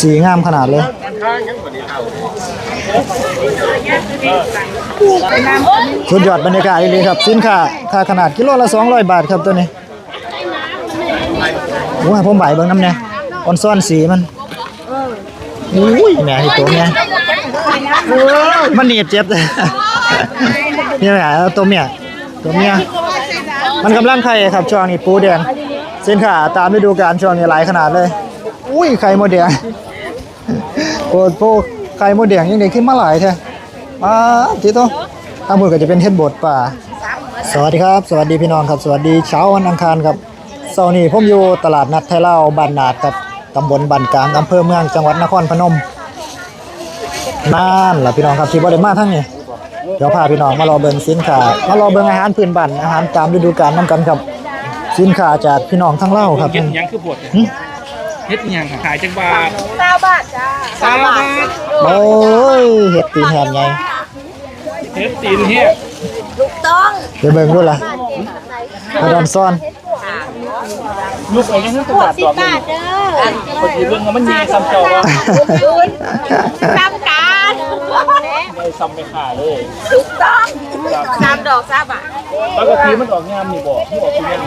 สีงามขนาดเลยสุดยอดบรรยากาศเลยครับ สินค้าค่าขนาดกิโลละ 200 บาทครับตัวนี้โอ้ยผมใบายเบิ่งน้ำเนี่ยออนซ่อนสีมันอุ้ยแหม่ที่ตัวเนี่ยมันหนีบเจ็บเลยนี่แหละตัวเมียตัวเมียมันกำลังไข่ครับช่วงนี้ปูแดงสินค้าตามฤดูกาลช่วงนี้หลายขนาดเลย อุ้ยไข่มดแดง โคตรโพไข่มดแดงยังได้ขึ้นมาหลายแท้มาทีโตทางมือก็จะเป็นเฮ็ดบดป่า สวัสดีครับ สวัสดีพี่น้องครับ สวัสดีเช้าวันอังคารครับเสาร์นี้ผมอยู่ตลาดนัดไทยเล่าวบ้านนาดครับตำบลบ้านกลางอำเภอเมืองจังหวัดนครพนมนั่นล่ะพี่น้องครับที่บ่ได้มาทั้งนี้เดี๋ยวพาพี่น้องมารอเบิ่งสินค้ามารอเบิ่งอาหารพื้นบ้านอาหารตามฤดูกาลนํกันครับสินค้าจากพี่น้องทั้งเล่าวครับเฮ็ดหยังคือบดหึ เฮ็ดหยังขายจังบาทเก้าบาทจ้าสามบาทโอ้ยเฮ็ดตีนแหนไงเฮ็ดตีนเฮ็ดถูกต้องไปเบิ่งดูล่ะกระดอนซ่อนลูกเอายังจังบาทสิดบอกนึบางทเด้อพอดีเบิ่งว่ามันมีซ้ำเจ้าว่าสามการได้ ซ้ำไปขาเลยถูกต้องสามดอกสามบาทปกติมันออกงามนี่บ่มันออกคืองาม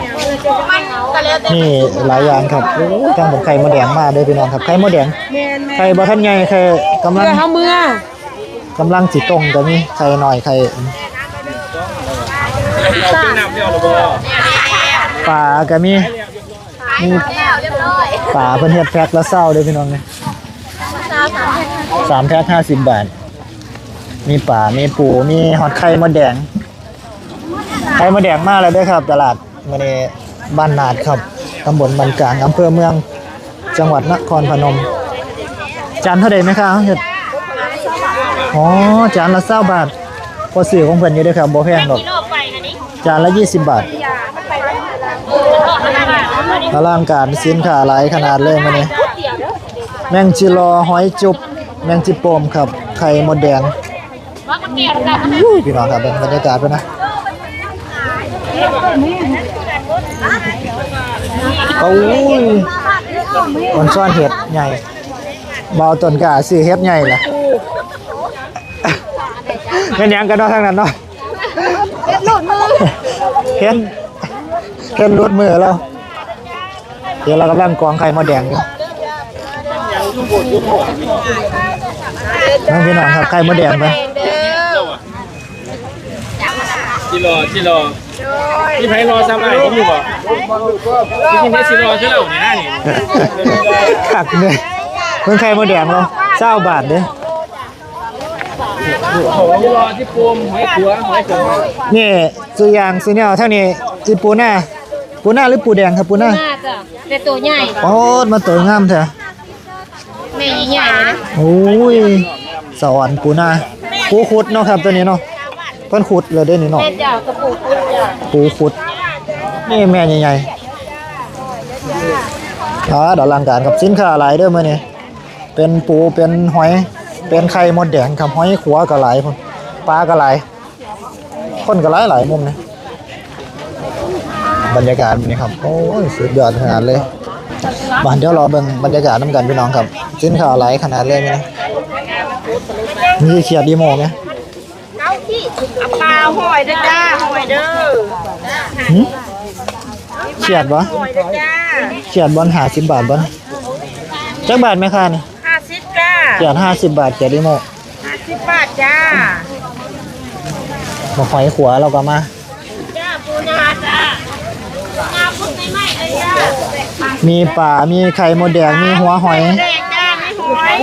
มันก็แล้วแต่นี่หลายอย่างครับโอ้ยทางผมไข่มดแดงมาเด้อพี่น้องครับไข่มดแดงไข่บ่ทันใหญ่ไข่กำลังเฮาเมื่อกำลังสิตรงก็มีไข่น้อยไข่เราเป็นน้ำเดียวหรือบ่ปลาก็มีมีแล้วเรียบร้อยปลาเพิ่นเฮ็ดแพ็คละเศร้าเด้อพี่น้องนี่สามสามสามแพ็ค50บาท มีปลามีปูมีฮอดไข่มดแดง ไข่มดแดงมาแล้วเด้อครับ ตลาดมื้อนี้บ้านนาดครับตำบลบ้านกลางอำเภอเมือง จังหวัดนครพนม จานเท่าใดไหมครับเฮ็ดอ๋อจานละ20บาทพอซื้อของเพิ่นอยู่ด้อครับโบแพงดอกโลไปนะนี่จานละ20บาทอลังการสินค้าหลายขนาดเลยมื้อนี้แมงจิรอหอยจุบ แมงจิโปมครับ ไข่มดแดง อุ้ยพี่น้องครับเป็นบรรยากาศไปนะโอ้ยคนซ่อนเห็ดใหญ่เบาต้นกาซื้อเห็ดใหญ่ล่ะเป็นยังกันเนาะทางนั้นเนาะเห็ดหลุดมือเห็ดเห็ดหลุดมือแล้วเดี๋ยวเรากำลังกรองไข่มดแดงอยู่นั่นพี่น้องครับไข่มดแดงไป ที่รอที่รอที่ไผรอซ้ำอ้ายผมอยู่บ่ที่กินได้สิรอคือเรานี่นะนี่ขักเลยเพิ่งไข่มดแดงเราเศร้าบาทเด้ที่รอที่ปมหอยขัวหอยขัวนี่สุอยางสุเนี่ยเท่านี้จีปูหน้าปูหน้าหรือปูแดงครับปูหน้าน่าจะแต่ตัวใหญ่โอ้มาตัวงามเถอะแม่ใหญ่นะโอ้ยสวรรค์ปูหน้าปูขุดเนาะครับตัวนี้เนาะเพิ่นขุดเลยเด้อนี่เนาะแม่เจ้ากระปุกจ้ะปูขุด นี่แม่ใหญ่ๆอ่าดอกลังการกับสินค้าหลายเด้อมื้อนี้เป็นปูเป็นหอย เป็นไข่มดแดงครับหอยขัวก็หลายพุ่นปลาก็หลายคนก็หลายหลายมุมนะบรรยากาศนี่ครับโอ้ยสุดยอดขนาดเลยมาเดี๋ยวรอเบิ่งบรรยากาศน้ำกันพี่น้องครับสินค้าหลายขนาดเลยนี่นะมีเขียดดีโมไหมเก้าที่ เอาปลาหอยเด้อจ้าหอยเด้อหึเขียดวะหอยเด้อจ้าเขียดบอลหาสิบบาทบอลจักบาทไหมคะนี่ห้าสิบจ้าเขียดห้าสิบบาทเขียดดีโมห้าสิบบาทจ้ามาหอยขัวเราก็มาจ้าปูนาจ้านาพุดไม่ไหม้เลยจ้ามีป่ามีไข่มดแดงมีหัวหอยแดงจ้าไม่หอย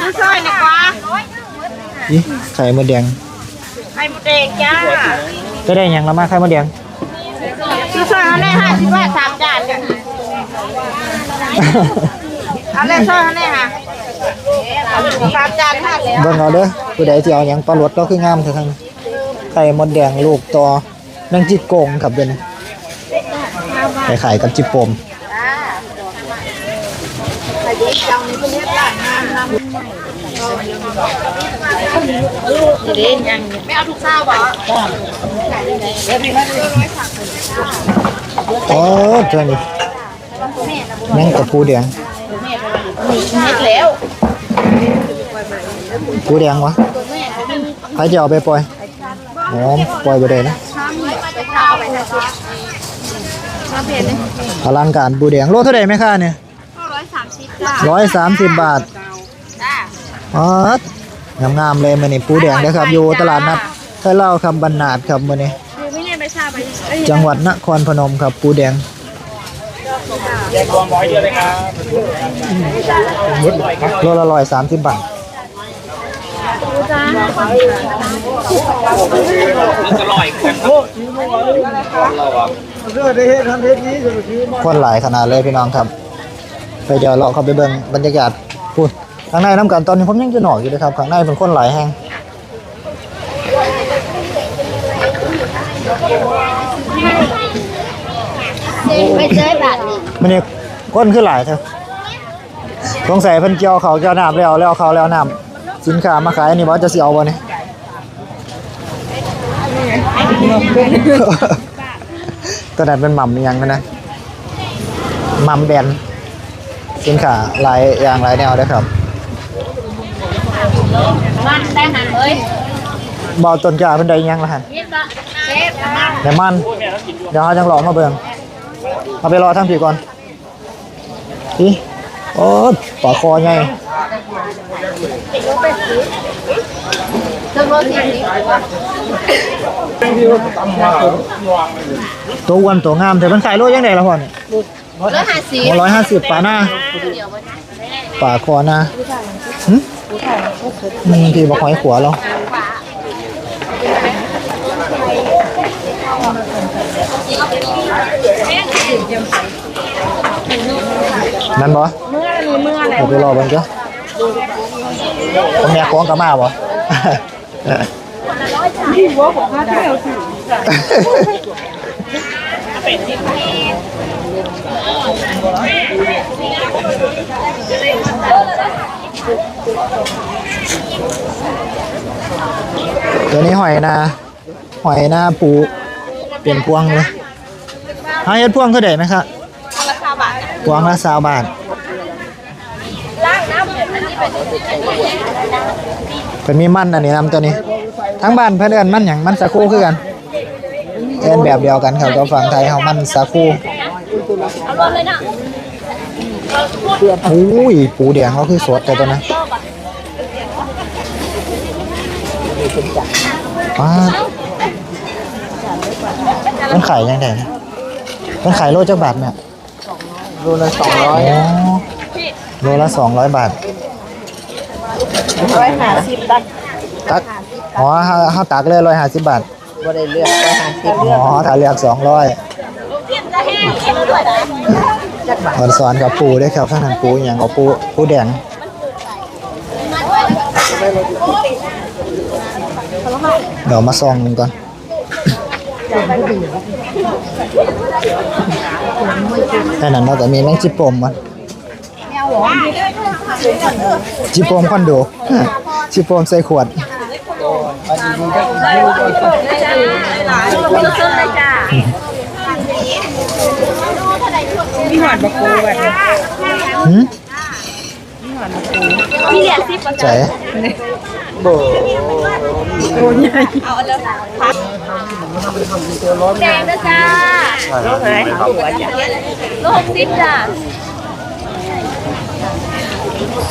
น้ำซอยดีกว่าอิไข่มดแดงไข่หมูแดงจ้าจะได้หยังละมาไข่มดแดงน้ำซอยเขาได้ห้าสิบบาทสามจานเลยเอาเลยซอยเขาได้ค่ะสามจานห้าแล้ว เบิ่งเอาเด้อผู้ใดสิเอาหยังปลาหลดก็คืองามเท่าทั้งไข่มดแดงลูกต่อแมงจิโกงครับเด้อนี่ไปขายกับจิโปม เด่นยังไม่เอาทุกเศร้าบ่อ๋อเท่านี้แมงกะพรูแดงเฮ็ดแล้วปูแดงวะใครจะเอาไปปล่อยอ๋อปล่อยไปเลยนะไปข้าวไปนะมาเผ็ดเลยอลังการปูแดงโลเท่าไหร่ไหมค่าเนี่ย ร้อยสามสิบบาทจ้าอ๋องามๆเลยมันนี่ปูแดงนะครับ อยู่ตลาดนัดไทยเล่าครับบรรนาดครับมันนี่คือไม่เนี่ยไปชาไปเอ้ยจังหวัดนครพนมครับปูแดงแยกรวมร้อยเดียวเลยครับโลละร้อยสามสิบบาทจ้ามันจะลอยกันเราอะคนหลายขนาดเลยพี่น้องครับ ไปเดี๋ยวเราเข้าไปเบิ่งบรรยากาศพูดข้างในน้ำกันตอนนี้ผมยังจะหนอกอยู่เลยครับข้างในเป็นคนหลายแห่งไปเจอบาทนี่มันนี่คนคือหลายเถอะสงสัยเพิ่นเกี่ยวเขาวเกี่ยวน้ำแล้วแล้วเขาวแล้วน้ำสินค้ามาขายอันนี้บ่จะสิเอาบ่เนี่ยตัวนั้นเป็นหม่ำอีหยังนะนะหม่ำแบน สินค้าหลายอย่างหลายแนวเด้อครับมันได้หันเลยบ่าวต้นกล้าเพิ่นได้อิหยังล่ะหั่นเฮ็ดบะเชฟมาแต่มัน เดี๋ยวเราจังหลอกมาเบิ่งเอาไปรอทั้งผีก่อนอีโอ้ปลาคอใหญ่เครื่องรสสีนี้ตัวอ้วนตัวงามแต่มันขายโลยังไงล่ะพ่อเนี่ย ร้อยห้าสิบร้อยห้าสิบปลาหน้าเดี๋ยวมันปลาคอหน้าหึอืมพี่บอกหอยขัวเรานั่นบ่เมื่อนี้เมื่ออะไรเดี๋ยวไปรอเบิ่งจ้ะผมแม่คล้องกับมาบ่ที่วัวของข้าเที่ยวสิ ตัวนี้หอยนาหอยนาปูเปลี่ยนพวงเลยหาเฮ็ดพวงเท่าไหร่ไหมครับราคาบาทพวงละสาบาทล้างน้ำอันนี้เป็นเป็นมีมันอันนี้นำตัวนี้ ทั้งบ้านเพื่อนเอิ้นมันหยังมันสาคูคือกันเอิ้นแบบเดียวกันครับกับฝั่งไทยเฮามันสาคู เอาลงเลยนะโอ้ยปูแดงเขาคือสดแต่ตัวนั้นป้าดมันขายยังไงนะมันขายโลจักบาทเนี่ยโลละสองร้อยอ๋อโลละสองร้อยบาทร้อยห้าสิบตักตักอ๋อเขาเขาตักเลยร้อยห้าสิบบาทบ่ได้เลือกร้อยห้าสิบอ๋อถ้าเลือกสองร้อยเทียบ จะแห้งเทียบด้วยนะตอนสอนกับปูด้วยครับข้างนั้นปูอย่างกับปูปูแดงเดี๋ยวมาซองหนึ่งก่อนแค่นั้นเราแต่มีแมงจิปมมันจิปมคอนโดจิปมใส่ขวดอเลยจ้า มีหอดบะกูแบบหืมมีเหรียญสิบประใจเอาแล้วพักแดงนะจ้าโลไหนโลหกสิบจ้า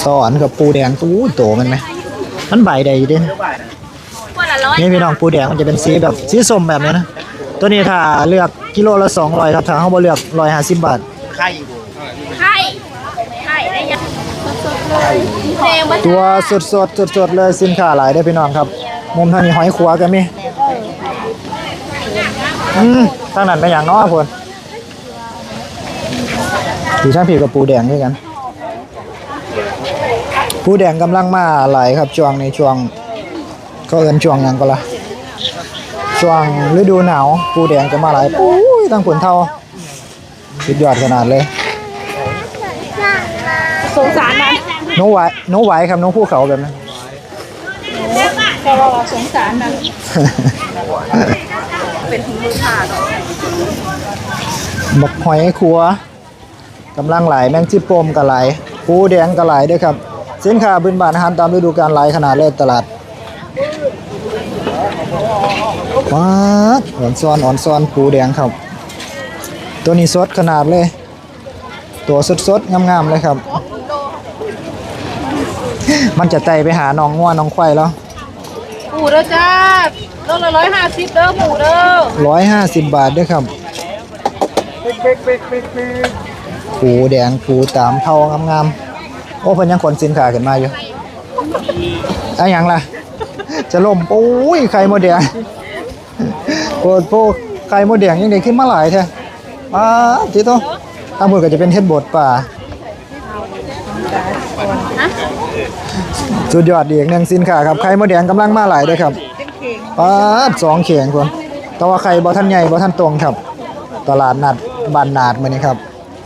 สอนกับปูแดงตู้โตมันไหมมันใบใดอยู่เด้นะคนละร้อยนี่พี่น้องปูแดงมันจะเป็นสีแบบสีส้มแบบนี้นะ ตัวนี้ถ้าเลือกกิโลละสองร้อยครับถ้าเขาบ่เลือกร้อยห้าสิบบาท ไข่ไข่ได้ยังแดงมาตัวสดสดสดสดๆเลยสินค้าหลายได้อพี่น้องครับ มุมทางนี้หอยขัวก็มีอืมทางนั้นเป็นอย่างน้อยพนที่ช่างผีกับปูแดงด้วยกัน ปูแดงกำลังมาหลายครับช่วงในช่วงก็เอินช่วงหยังก็ละช่วงฤดูหนาว ปูแดงจะมาหลายปุ้ยตั้งผลเท่า สุดยอดขนาดเลยสงสารมันหนูไหวหนูไหวครับหนูภูเขาแบบนั้นแต่ว่าสงสารมันเป็นถุงมือขาดบักหอยขัวกำลังไหลายแมงจิโปมกับไหลายปูแดงก็หลายเด้วยครับสินค้าพื้นบ้านอาหารตามฤดูกาลหลายขนาดเลยตลาดว้าดอ่อนซ้อนอ่อนซ้อนปูแดงครับ ตัวนี้สดขนาดเลย ตัวสดๆงามๆเลยครับ มันจะไต่ไปหาน้องง่วน้องควายแล้วหมูเด้อจ้าโลละร้อยห้าสิบเด้อหมูเด้อร้อยห้าสิบบาทด้วยครับปูแดงปูตามเท่างามๆโอ้เพิ่นยังขนสินค้าขึ้นมาอยู่อะหยังล่ะ จะล่มโอ้ยไข่มดแดงโคตรโพไข่มดแดงยังได้ขึ้นมาหลายแท้ อ้าทีโตทางบนก็จะเป็นเฮ็ดบดป่าสุดยอดอีกหนึ่งสินค้าครับไข่มดแดงกำลังมาหลายเด้วยครับปาดสองเขียงคนแต่ว่าใครบ่ท่านใหญ่บ่ท่านตรงครับ ตลาดนัดบ้านนาดมื้อนี้ครับ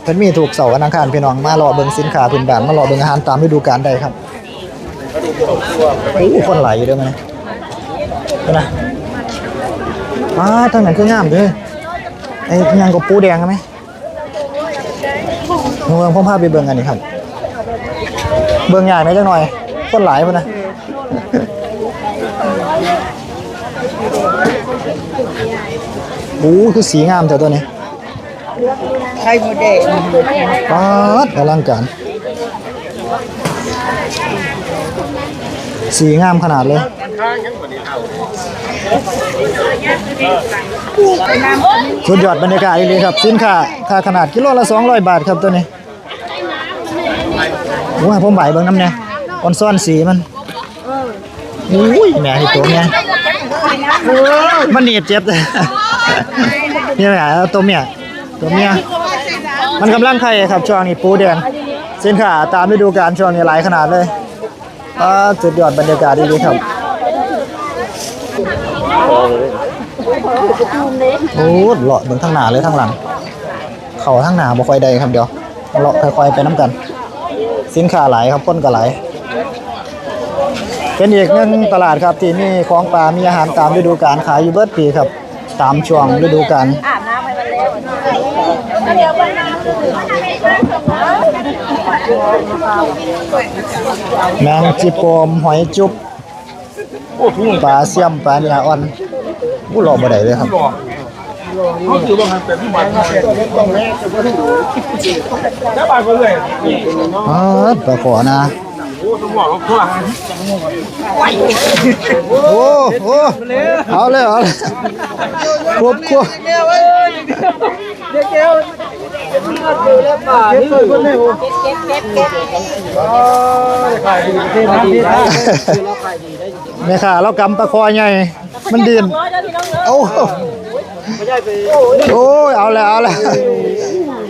เพิ่นมีถูกเสาร์วันอังคารพี่น้องมารอเบิ่งสินค้าพื้นบ้านมารอเบิ่งอาหารตามฤดูกาลได้ครับโอ้คนหลายอยู่เด้อมื้อนี้เห็นนะปาดทางนั้นคืองามเด้อ ไอ้หยังก็ปูแดงใช่ไหมเมืองผมพาไปเบิ่งกันนี่ครับ เบิ่งใหญ่ไหมจังหน่อยคนหลายพุ่นนะโอ้คือสีงามแต่ตัวนี้ไข่มดแดงปาดอลังการสีงามขนาดเลย สุดยอดบรรยากาศเลยครับ สินค้าค่าขนาดกิโลละ 200 บาทครับตัวนี้โอ้ยผมไหวเบิ่งน้ำเนี่ยออนซ่อนสีมันอุ้ยแม่ที่ตัวเนี่ยมันหนีบเจ็บเลยนี่แหละตัวเมียตัวเมียมันกำลังไข่ครับช่วงนี้ปูแดงสินค้าตามฤดูกาลช่วงนี้หลายขนาดเลยสุดยอดบรรยากาศดีๆครับ โอ้เลาะเบิ่งทางหน้าเลยทางหลัง เข้าทางหน้าบ่ค่อยได้ครับเดี๋ยวเลาะค่อยๆไปน้ำกัน สินค้าหลายครับคนก็หลายเป็นอีกหนึ่งตลาดครับที่มีของป่ามีอาหารตามฤดูกาลขายอยู่เบิดปีครับ ตามช่วงฤดูกาลอาบน้ำไปมันแล้วเดี๋ยวไปน้ำแมงจีโปมหอยจุ๊บ ปลาเสี่ยมปลาเนื้ออ่อนผู้รอบ่ได้เลยครับเขาถือว่ามันเป็นผู้มันแล้วบาดไปเลยอ๋อปลาขอนะโอ้สมองเขาอะโอ้โหเอาเลยเอาเลยควบควบป่านี่เลยคนนี้โอ้ขายดีที่นั่นที่นั่น แม่ค่ะเรากำปลาคอใหญ่ มันดินโอ้โอ้ยเอาเลยเอาเลย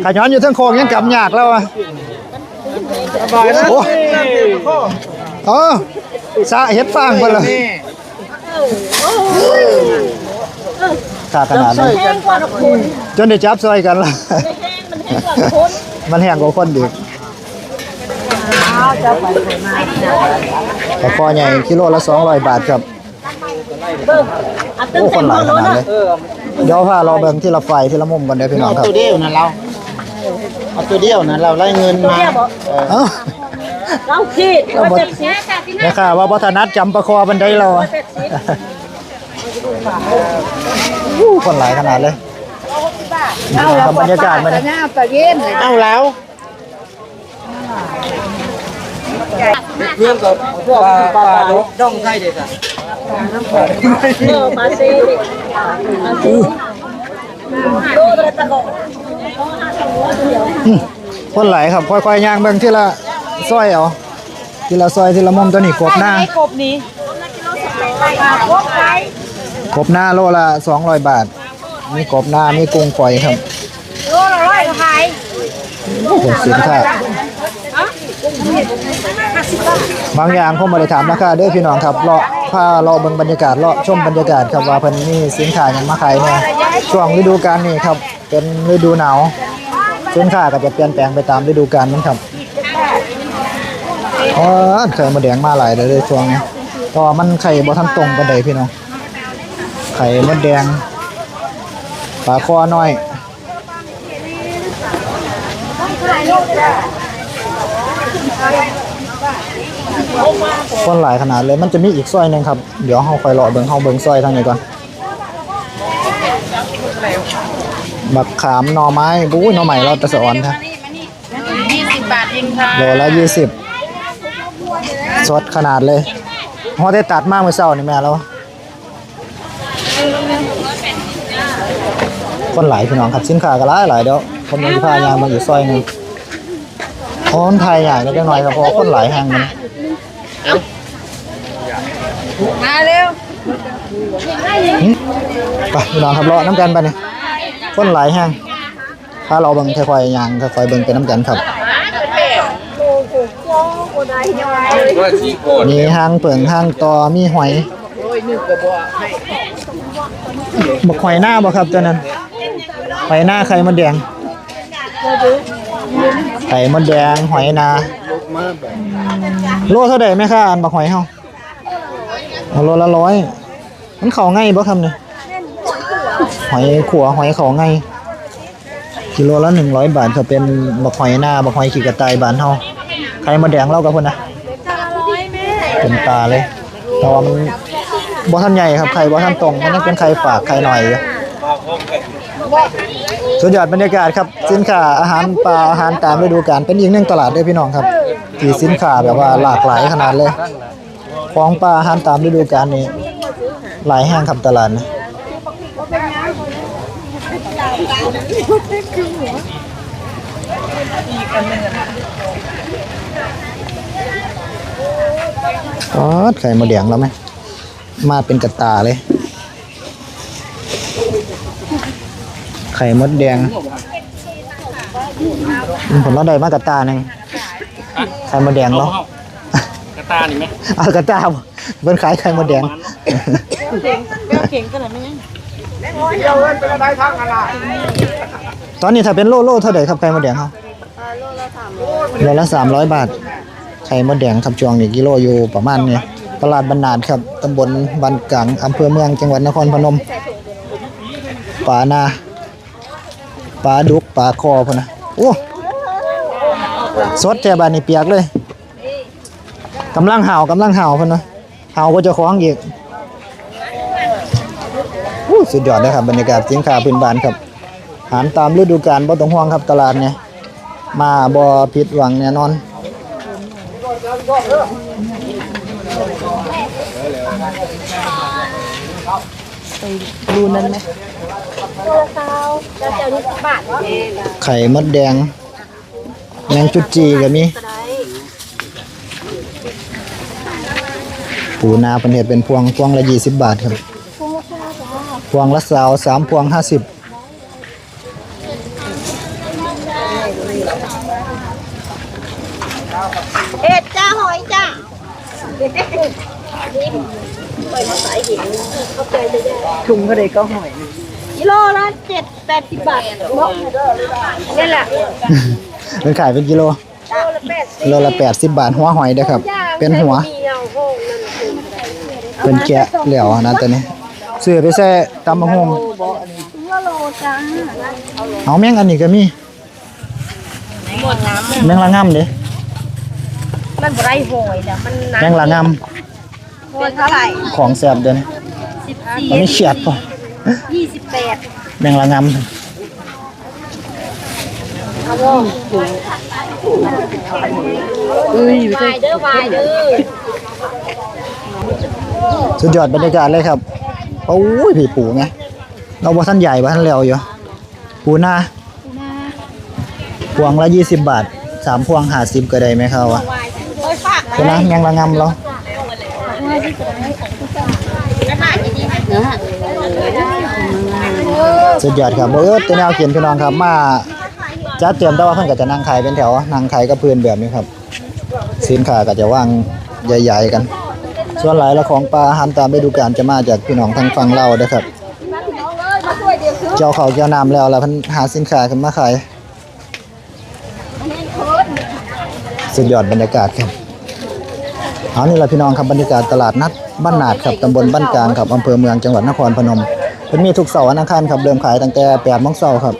ขาย้อนอยู่เทั้งโคงยังกำยากแล้วอะสบายนะโอ้เออสะเฮ็ดฟางไปเลยขาขนาดนั้นแห้งกว่าคุณจนได้จับซอยกันละแห้งมันแห้งกว่าคุณมันแห้งกว่าคนดี กปลาคอใหญ่กิโลละ200บาทครับเบิ่งอันตึ้โอ้คนหลายขนาดเลยเดี๋ยวพาเราเบิ่งที่ละไฟที่ละมุมกันเด้พี่น้องครับตัวเดียวนะเราเอาตัวเดียวนะเราไล่เงินมาเราขีดเราเจ็ดสิบแม่ค่ะว่าบ่ถนัดจำปลาคอบันไดเราผู้คนหลายขนาดเลยเอาบรรยากาศมันเอาแล้ว เพื่อนกับพวกปลาดองไทยเด็ดอะเออมาซีมาซีโลละตะโกอืมคนหลครับค่อยๆย่างเบิ่งทีละซอยเอาทีละซอยทีละมุมตัวนี้กบหน้ากบนี้กบไก่กบหน้าโลละ200บาท มีกบหน้ามีกุ้งฝอยครับโลละร้อยไข่เป็นสินค้า บางอย่างผมบ่ได้ถามราคาเด้อพี่น้องครับเลาะพาเลาะเบิ่งบรรยากาศเลาะชมบรรยากาศครับว่าเพิ่นมีสินค้าหยังมาขายเนี่ยช่วงฤดูกาลนี้ครับ เป็นฤดูหนาวสินค้าก็จะเปลี่ยนแปลงไปตามฤดูกาลมันครับอ๋อไข่มดแดงมาหลายเลยเด้อช่วงนี้เพราะว่ามันไข่บ่ทันตรงปานใดพี่น้องไข่มดแดงปลาคอน้อย คนหลายขนาดเลยมันจะมีอีกซอยหนึงครับ เดี๋ยวเฮาค่อยเลาะเบิ่งเฮาเบิ่งซอยทางนี้ก่อนบักขามหน่อไม้บู้ยหน่อใหม่เราตะสะออนครับยี่สิบบาทเองค่ะโลละยี่สิบสดขนาดเลยฮอได้ตัดมากเมื่อเช้านี่แม่แล้วคนหลายพี่น้องครับสินค้าก็หลายหลายเดี๋ยวผมมีพายางมาอยู่ซอยหนึง คนไทยใหญ่ก็จะน้อยครับเพราะว่าคนหลายแห่งมันมาเร็วหึไปพี่น้องครับรอน้ำกันไปนี่คนหลายแห่งถ้าเราเบิ่งค่อยๆยางค่อยๆเบิ่งไปน้ำกันครับ ว่าสี่โคตรมีห้างเปิงห้างตอมีหอยบักหอยหน้าบ่ครับตัวนั้นหอยหน้าไข่มดแดง ไข่มดแดงหอยนาโลเท่าใดแม่ค้าอันบักหอยเฮาเอาโลละร้อยมันเข้าง่ายบ่ครับเนี่ยหอยขัวหอยเข้าง่ายกิโลละ100บาทถ้าเป็นบักหอยหน้าบักหอยขี้กระต่ายบ้านเฮาไข่มดแดงเรากับเพิ่นนะเป็นตาเลยแต่ว่ามันบ่ทันใหญ่ครับไข่บ่ทันตรงมันยังเป็นไข่ฝากไข่หน่อยอยู่ สุดยอดบรรยากาศครับสินค้าอาหารปลาอาหารตามฤดูกาลเป็นอีกหนึ่งตลาดเด้วยพี่น้องครับที่สินค้าแบบว่าหลากหลายขนาดเลยของปลาอาหารตามฤดูกาลนี่หลายแห้งครับตลาดนะอ๋อไข่มดแดงแล้วไหมมาเป็นกระตาเลย ไข่มดแดงอืมผมเราได้มากระตาหนึ่งไข่มดแดงแล้วกระตานี่ไหมเอากระตาบ่เป็นขายไข่มดแดงตอนนี้ถ้าเป็นโลโลเท่าไหร่ครับไข่มดแดงเขาโลละสามร้อยบาท ไข่มดแดงครับช่วงนี้กิโลอยู่ประมาณนี้ตลาดบรรนาดครับตำบลบันกังอำเภอเมืองจังหวัดนครพนมปลานา ปลาดุกปลาคอพะนะโอ้สดแทบานี่เปียกเลยกำลังเห่ากำลังเห่าพะนะเห่าก็จะคล้องอีกสุดยอดเลยครับบรรยากาศสินค้าพื้นบ้านครับหารตามฤดูกาลบ่ต้องห่วงครับตลาดเนี่ยมาบ่ผิดหวังแน่นอน ไข่มดแดงแมงจุดจีก็มีปูนาเป็นเห็ดเป็นพวงพวงละยี่สิบบาทครับ พวงละสาวสามพวงห้าสิบเอ็ดจ้าหอยจ้า ถุงก็เลยก็หอยกิโลละเจ็ดแปดสิบบาทนี่แหละเป็นขายเป็นกิโลโลละแปดสิบบาทหัวหอยเด้อครับ เป็นหัว เป็นแกะเหลวนะตัวนี้ซื้อไปแซ่ตำมะฮงเอาแมงอันนี้ก็มีแมงละง่ำเด้มันไรหอยเนี่ยมันแมงละง่ หอยเท่าไหร่ำของแซ่บเด้อนี่สิบอันสี่นี้เฉียดป่ะยี่สิบแปดแมงละง่ำวายเด้อวายเด้อสุดยอดบรรยากาศเลยครับโอ้ยพี่ปูไงเราบ่ท่านใหญ่บ่ท่านเร็วอยู่ปูหน้าพวงละยี่สิบบาทสามพวงหาสิบก็ได้ไหมครับวะโอ้ยฝากใช่ไหมยังละงำเรา กระดาษดีๆเนื้อสุดยอดครับเบิร์ดตัวแนวเขียนพี่น้องครับมาจัดเตรียมแต่ว่าเพิ่นก็จะนั่งขายเป็นแถวนั่งขายกับพื้นแบบนี้ครับสินค้าก็จะวางใหญ่ ๆ กัน ส่วนหลายละของปลาอาหารตามฤดูกาลจะมาจากพี่น้องทางฝั่งเราเด้อครับ เจ้าเขาเจ้าน้ำแล้วแล้วเพิ่นหาสินค้าขึ้นมาขายสุดยอดบรรยากาศครับ เอานี่แหละพี่น้องครับบรรยากาศตลาดนัดบ้านนาดครับตำบลบ้านกลางครับอำเภอเมืองจังหวัดนครพนมเพิ่นมีทุกเสาร์นอังคารครับเริ่มขายตั้งแต่แปดโมงเช้าครับ